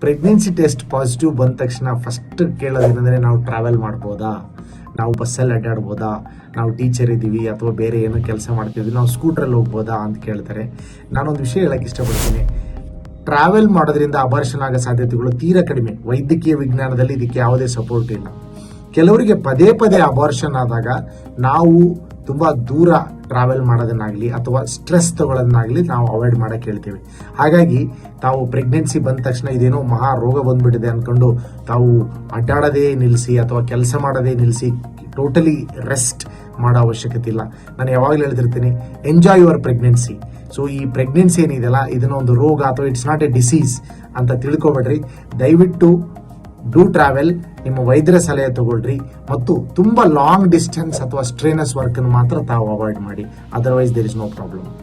Pregnancy test positive ಬಂದ ತಕ್ಷಣ first ಕೇಳೋದೇನೆಂದರೆ ನಾವು ಟ್ರಾವೆಲ್ ಮಾಡ್ಬೋದಾ? ನಾವು ಬಸ್ಸಲ್ಲಿ ಅಡ್ಡಾಡ್ಬೋದಾ? ನಾವು ಟೀಚರ್ ಇದ್ದೀವಿ ಅಥವಾ ಬೇರೆ ಏನೋ ಕೆಲಸ ಮಾಡ್ತಿದ್ವಿ ನಾವು ಸ್ಕೂಟ್ರಲ್ಲಿ ಹೋಗ್ಬೋದಾ ಅಂತ ಕೇಳ್ತಾರೆ. ನಾನೊಂದು ವಿಷಯ ಹೇಳಕ್ಕೆ ಇಷ್ಟಪಡ್ತೀನಿ. ಟ್ರಾವೆಲ್ ಮಾಡೋದ್ರಿಂದ ಅಬಾರ್ಷನ್ ಆಗೋ ಸಾಧ್ಯತೆಗಳು ತೀರಾ ಕಡಿಮೆ. ವೈದ್ಯಕೀಯ ವಿಜ್ಞಾನದಲ್ಲಿ ಇದಕ್ಕೆ ಯಾವುದೇ ಸಪೋರ್ಟ್ ಇಲ್ಲ. ಕೆಲವರಿಗೆ ಪದೇ ಪದೇ ಅಬಾರ್ಷನ್ ಆದಾಗ ನಾವು ತುಂಬ ದೂರ ಟ್ರಾವೆಲ್ ಮಾಡೋದನ್ನಾಗಲಿ ಅಥವಾ ಸ್ಟ್ರೆಸ್ ತಗೊಳ್ಳೋದನ್ನಾಗಲಿ ನಾವು ಅವಾಯ್ಡ್ ಮಾಡೋಕ್ಕೆ ಹೇಳ್ತೀವಿ. ಹಾಗಾಗಿ ತಾವು ಪ್ರೆಗ್ನೆನ್ಸಿ ಬಂದ ತಕ್ಷಣ ಇದೇನೋ ಮಹಾ ರೋಗ ಬಂದ್ಬಿಟ್ಟಿದೆ ಅಂದ್ಕೊಂಡು ತಾವು ಅಡ್ಡಾಡೋದೇ ನಿಲ್ಲಿಸಿ ಅಥವಾ ಕೆಲಸ ಮಾಡೋದೇ ನಿಲ್ಲಿಸಿ ಟೋಟಲಿ ರೆಸ್ಟ್ ಮಾಡೋ ಅವಶ್ಯಕತೆ ಇಲ್ಲ. ನಾನು ಯಾವಾಗಲೂ ಹೇಳ್ತಿರ್ತೀನಿ ಎಂಜಾಯ್ ಯುವರ್ ಪ್ರೆಗ್ನೆನ್ಸಿ ಸೊ ಈ ಪ್ರೆಗ್ನೆನ್ಸಿ ಏನಿದೆಯಲ್ಲ, ಇದನ್ನ ಒಂದು ರೋಗ ಅಥವಾ ಇಟ್ಸ್ ನಾಟ್ ಎ ಡಿಸೀಸ್ ಅಂತ ತಿಳ್ಕೊಬೇಡ್ರಿ. ದಯವಿಟ್ಟು ಡೂ ಟ್ರಾವೆಲ್ ನಿಮ್ಮ ವೈದ್ಯರ ಸಲಹೆ ತಗೊಳ್ರಿ ಮತ್ತು ತುಂಬ ಲಾಂಗ್ ಡಿಸ್ಟೆನ್ಸ್ ಅಥವಾ ಸ್ಟ್ರೇನಸ್ ವರ್ಕ್ ಮಾತ್ರ ತಾವು ಅವಾಯ್ಡ್ ಮಾಡಿ. Otherwise there is no problem